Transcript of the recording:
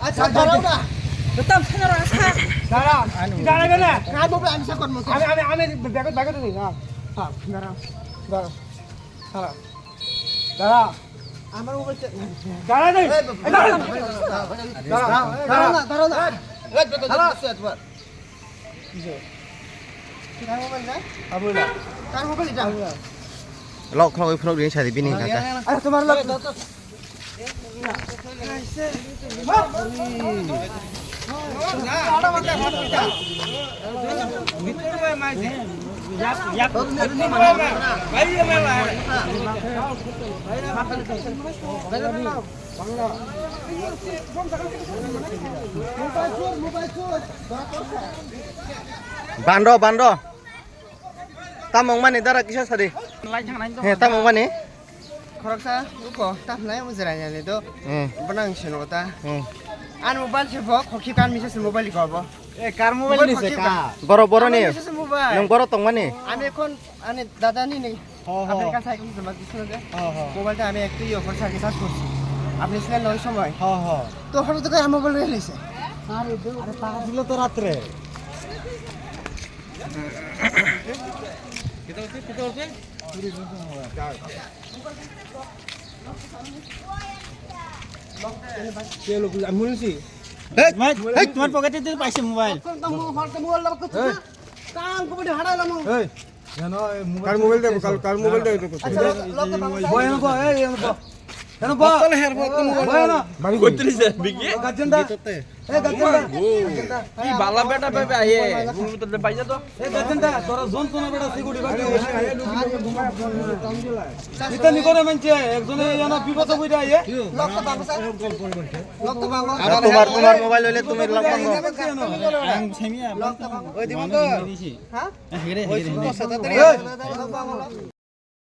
আচ্ছা দাঁড়াও না হ্যাঁ হ্যাঁ এটা লক খলক ফলক দিন সাদি বিনি কাকা আরে তোমার লোক বান্দ বান্দ তামং মানে দারা কিসা সাদি লাই থাंनाय korokta uko tapnai নাই nyale do তো shin kota an mobile se bo khokhi kan misa se mobile ko bo এ কার মোবাইল নিছে কা বড় বড় নি নং বড় তং মানে আমি এখন আমি দাদা নি নি মোবাইলটা আমি একটু অফার সার্ভিস সার্চ করছি আপনি ছিলেন সময় হ হ তো হঠাৎ মোবাইল নিছে আরে তোমার পকেটে তো পাইছে মোবাইল কার মোবাইল দেব কার মোবাইল দেব কেন তাহলে হের বয় না বাড়ি কইতেছে বিকি বালা বেটা বেবে আয়ে গুরু তো তো এই গাজনদা তোরা জোন কোন বেটা সিকিউরিটি বাকি ইতা নি মানছে একজনে জানা বিপদ হইরা আইয়ে আর তোমার তোমার মোবাইল হইলে তুমি লক ভাঙ্গ ওই দিব তো। হ্যাঁ। হেরে হেরে